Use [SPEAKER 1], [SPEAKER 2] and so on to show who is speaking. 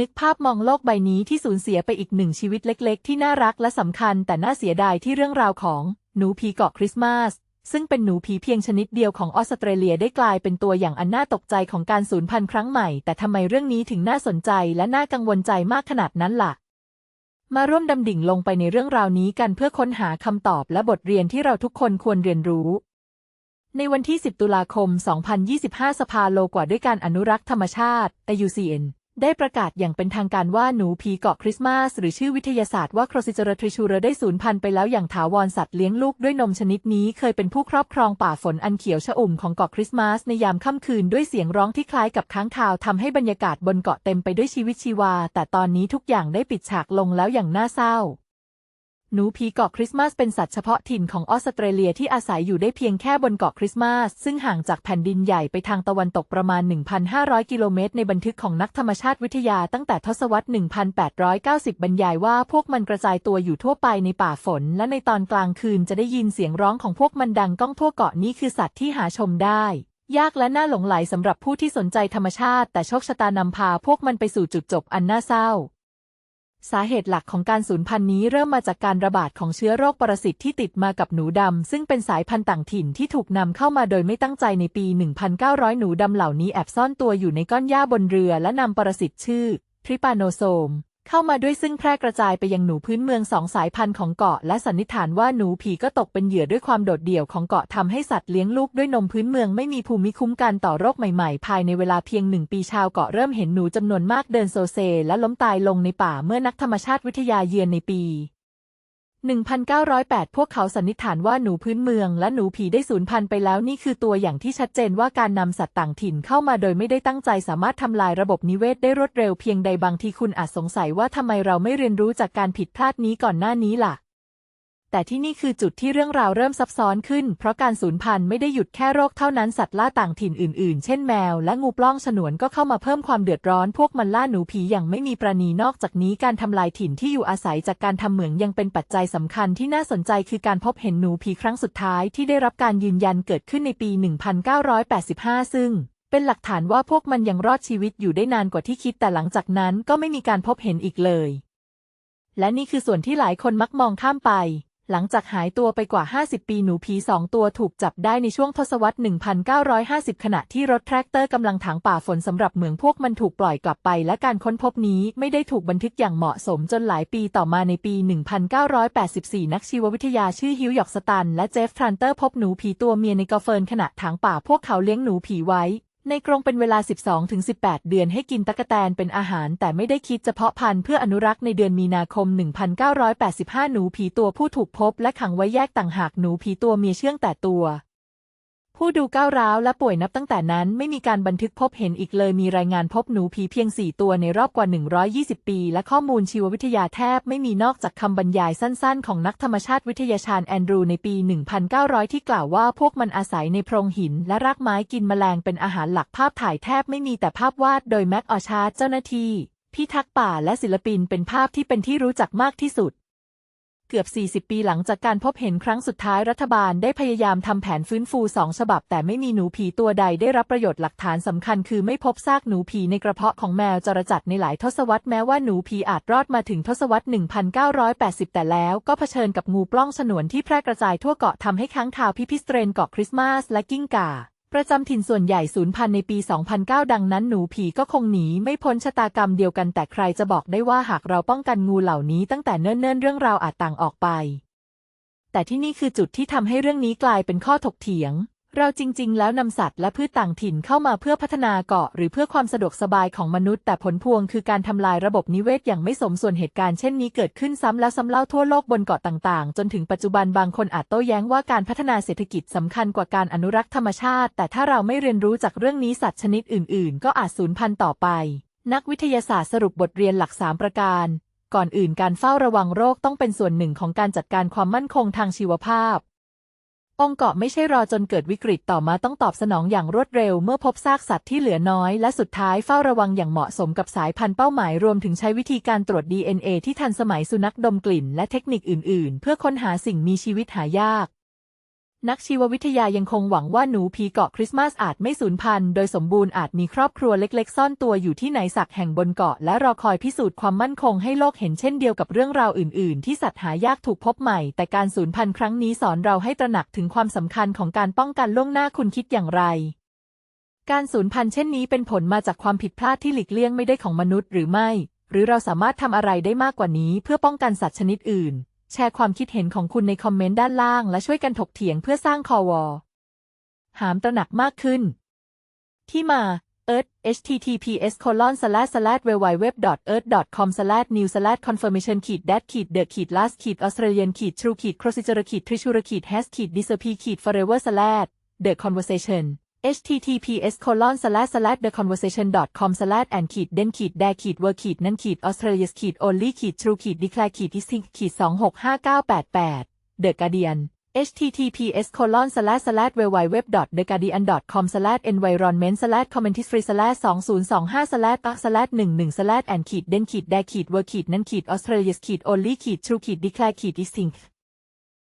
[SPEAKER 1] นึกภาพมองโลกใบนี้ที่สูญเสียไปอีกหนึ่งชีวิตเล็กๆ ที่น่ารักและสำคัญ แต่น่าเสียดายที่เรื่องราวของหนูผีเกาะคริสต์มาสซึ่งเป็นหนูผีเพียงชนิดเดียวของออสเตรเลียได้กลายเป็นตัวอย่างอันน่าตกใจของการสูญพันธุ์ครั้งใหม่ แต่ทำไมเรื่องนี้ถึงน่าสนใจและน่ากังวลใจมากขนาดนั้นล่ะ มาร่วมดำดิ่งลงไปในเรื่องราวนี้กันเพื่อค้นหาคำตอบและบทเรียนที่เราทุกคนควรเรียนรู้ ในวันที่ 10 ตุลาคม 2025 สภาโลกว่าด้วยการอนุรักษ์ธรรมชาติ IUCN ได้ประกาศอย่างเป็นทางการว่าหนูผีเกาะคริสต์มาสหรือชื่อวิทยาศาสตร์ว่าโครซิเจอร์ทริชูเรได้สูญพันธุ์ไปแล้วอย่างถาวรสัตว์เลี้ยงลูกด้วยนมชนิดนี้เคยเป็นผู้ครอบครองป่าฝนอันเขียวชอุ่มของเกาะคริสต์มาสในยามค่ำคืนด้วยเสียงร้องที่คล้ายกับค้างคาวทำให้บรรยากาศบนเกาะเต็มไปด้วยชีวิตชีวา แต่ตอนนี้ทุกอย่างได้ปิดฉากลงแล้วอย่างน่าเศร้า หนูผีเกาะคริสต์มาสเป็นสัตว์เฉพาะถิ่นของออสเตรเลียที่อาศัยอยู่ได้เพียงแค่บนเกาะคริสต์มาส ซึ่งห่างจากแผ่นดินใหญ่ไปทางตะวันตกประมาณ 1,500 กิโลเมตร ในบันทึกของนักธรรมชาติวิทยาตั้งแต่ทศวรรษ 1890 บรรยายว่าพวกมันกระจายตัวอยู่ทั่วไปในป่าฝน และในตอนกลางคืนจะได้ยินเสียงร้องของพวกมันดังก้องทั่วเกาะนี้คือสัตว์ที่หาชมได้ยากและน่าหลงไหลสำหรับผู้ที่สนใจธรรมชาติ แต่โชคชะตานำพาพวกมันไปสู่จุดจบอันน่าเศร้า สาเหตุหลักของการสูญพันธุ์นี้เริ่มมาจากการระบาดของเชื้อโรคปรสิตที่ติดมากับหนูดำ ซึ่งเป็นสายพันธุ์ต่างถิ่นที่ถูกนำเข้ามาโดยไม่ตั้งใจในปี 1900 หนูดำเหล่านี้แอบซ่อนตัวอยู่ในก้อนหญ้าบนเรือและนำปรสิตชื่อทริปาโนโซม เข้ามาด้วยซึ่งแพร่กระจายไปยังหนูพื้นเมืองสองสายพันธุ์ของเกาะ และสันนิษฐานว่าหนูผีก็ตกเป็นเหยื่อด้วยความโดดเดี่ยวของเกาะทำให้สัตว์เลี้ยงลูกด้วยนมพื้นเมืองไม่มีภูมิคุ้มกันต่อโรคใหม่ๆ ภายในเวลาเพียงหนึ่งปีชาวเกาะเริ่มเห็นหนูจำนวนมากเดินโซเซ และล้มตายลงในป่าเมื่อนักธรรมชาติวิทยาเยือนในปี 1908 พวกเขาสันนิษฐานว่าหนูพื้นเมืองและหนูผีได้สูญพันธุ์ไปแล้วนี่คือตัวอย่างที่ชัดเจนว่าการนำสัตว์ต่างถิ่นเข้ามาโดยไม่ได้ตั้งใจสามารถทำลายระบบนิเวศได้รวดเร็วเพียงใดบางทีคุณอาจสงสัยว่าทำไมเราไม่เรียนรู้จากการผิดพลาดนี้ก่อนหน้านี้ล่ะ แต่ที่นี่คือจุดที่เรื่องราวเริ่มซับซ้อนขึ้น เพราะการสูญพันธุ์ไม่ได้หยุดแค่โรคเท่านั้นสัตว์ล่าต่างถิ่นอื่นๆ เช่นแมว และงูปล้องฉนวนก็เข้ามาเพิ่มความเดือดร้อน พวกมันล่าหนูผีอย่างไม่มีประณีนอกจากนี้การทำลายถิ่นที่อยู่อาศัยจากการทำเหมืองยังเป็นปัจจัยสำคัญที่น่าสนใจคือการพบเห็นหนูผีครั้งสุดท้ายที่ได้รับการยืนยันเกิดขึ้นในปี 1985 ซึ่งเป็นหลักฐานว่าพวกมันยังรอดชีวิตอยู่ได้นานกว่าที่คิดแต่หลังจากนั้นก็ไม่มีการพบเห็นอีกเลย และนี่คือส่วนที่หลายคนมักมองข้ามไป หลังจากหายตัวไปกว่า 50 ปีหนูผีสองตัวถูกจับได้ในช่วงทศวรรษ 1950 ขณะที่รถแทรกเตอร์กำลังถางป่าฝนสำหรับเหมืองพวกมันถูกปล่อยกลับไป และการค้นพบนี้ไม่ได้ถูกบันทึกอย่างเหมาะสมจนหลายปีต่อมาในปี 1984 นักชีววิทยาชื่อฮิวหยอกสตัน และเจฟทรันเตอร์พบหนูผีตัวเมียในกอเฟิร์นขณะถางป่าพวกเขาเลี้ยงหนูผีไว้ ในกรงเป็นเวลา 12-18 เดือนให้กินตะกแตนเป็นอาหาร แต่ไม่ได้คิดเฉพาะพันธุ์เพื่ออนุรักษ์ในเดือนมีนาคม 1985 หนูผีตัวผู้ถูกพบ และขังไว้แยกต่างหากหนูผีตัวเมียเชื่องแต่ตัว ผู้ดูก้าวร้าวและป่วยนับตั้งแต่นั้นไม่มีการบันทึกพบเห็นอีกเลยมีรายงานพบหนูผีเพียง 4 ตัวในรอบกว่า 120 ปี และข้อมูลชีววิทยาแทบไม่มีนอกจากคำบรรยายสั้นๆ ของนักธรรมชาติวิทยาชาญแอนดรูในปี 1900 ที่กล่าวว่าพวกมันอาศัยในโพรงหิน และรากไม้กินแมลงเป็นอาหารหลักภาพถ่ายแทบไม่มีแต่ภาพวาดโดยแม็กออชาร์เจ้าหน้าที่พิทักษ์ป่าและศิลปินเป็นภาพที่เป็นที่รู้จักมากที่สุด เกือบ 40 ปีหลังจากการพบเห็นครั้งสุดท้ายรัฐบาลได้พยายามทำแผนฟื้นฟูสองฉบับ แต่ไม่มีหนูผีตัวใดได้รับประโยชน์หลักฐานสำคัญคือไม่พบซากหนูผีในกระเพาะของแมวจรจัดในหลายทศวรรษแม้ว่าหนูผีอาจรอดมาถึงทศวรรษ 1980 แต่แล้วก็เผชิญกับงูปล้องฉนวนที่แพร่กระจายทั่วเกาะทำให้ค้างคาวพิพิสเตรนเกาะคริสต์มาสและกิ้งก่า ประจำถิ่นส่วนใหญ่สูญพันธุ์ในปี 2009 ดังนั้นหนูผีก็คงหนีไม่พ้นชะตากรรมเดียวกันแต่ใครจะบอกได้ว่าหากเราป้องกันงูเหล่านี้ตั้งแต่เนิ่นๆเรื่องราวอาจต่างออกไป แต่ที่นี่คือจุดที่ทำให้เรื่องนี้กลายเป็นข้อถกเถียง เราจริง ๆ แล้วนำสัตว์และพืชต่างถิ่นเข้ามาเพื่อพัฒนาเกาะหรือเพื่อความสะดวกสบายของมนุษย์แต่ผลพวงคือการทำลายระบบนิเวศอย่างไม่สมส่วนเหตุการณ์เช่นนี้เกิดขึ้นซ้ำแล้วซ้ำเล่าทั่วโลกบนเกาะต่าง ๆ จนถึงปัจจุบันบางคนอาจโต้แย้งว่าการพัฒนาเศรษฐกิจสำคัญกว่าการอนุรักษ์ธรรมชาติ แต่ถ้าเราไม่เรียนรู้จากเรื่องนี้สัตว์ชนิดอื่น ๆ ก็อาจสูญพันธุ์ต่อไป นักวิทยาศาสตร์สรุปบทเรียนหลัก 3 ประการ ก่อนอื่นการเฝ้าระวังโรคต้องเป็นส่วนหนึ่งของการจัดการความมั่นคงทางชีวภาพ องค์เกาะไม่ใช่รอจนเกิดวิกฤตต่อมาต้องตอบสนองอย่างรวดเร็วเมื่อพบซากสัตว์ที่เหลือน้อย และสุดท้ายเฝ้าระวังอย่างเหมาะสมกับสายพันธุ์เป้าหมายรวมถึงใช้วิธีการตรวจ DNA ที่ทันสมัยสุนัขดมกลิ่น และเทคนิคอื่น ๆ เพื่อค้นหาสิ่งมีชีวิตหายาก นักชีววิทยายังคงหวังว่าหนูผีเกาะคริสต์มาสอาจไม่สูญพันธุ์โดยสมบูรณ์อาจมีครอบครัวเล็กๆ ซ่อนตัวอยู่ที่ไหนสักแห่งบนเกาะและรอคอยพิสูจน์ความมั่นคงให้โลกเห็นเช่นเดียวกับเรื่องราวอื่น ๆ ที่สัตว์หายากถูกพบใหม่ แต่การสูญพันธุ์ครั้งนี้สอนเราให้ตระหนักถึงความสำคัญของการป้องกันล่วงหน้าคุณคิดอย่างไร การสูญพันธุ์เช่นนี้เป็นผลมาจากความผิดพลาดที่หลีกเลี่ยงไม่ได้ของมนุษย์หรือไม่ หรือเราสามารถทำอะไรได้มากกว่านี้เพื่อป้องกันสัตว์ชนิดอื่น แชร์ความคิดเห็นของคุณในคอมเมนต์ด้านล่าง และช่วยกันถกเถียงเพื่อสร้างคอวอหามตระหนักมากขึ้น ที่มา earth https colon slash slash www earth com slash new slash confirmation ขีด dat ขีด the ขีด last ขีด australian ขีด true ขีด procedure ขีด trishura ขีด has ขีด disappear ขีด forever slash the conversation https colon slash slash the conversation com slash and ขีด den ขีด da ขีด were ขีดนั้นขีด australia ขีด only ขีด true ขีด declare ขีด distinct ขีด265988 the guardian https colon slash slash www theguardian com slash environment slash commentary slash 2025 slash p slash 11 slash and ขีด den ขีด da ขีด were ขีดนั้นขีด australia ขีด only ขีด true ขีด declare ขีด distinct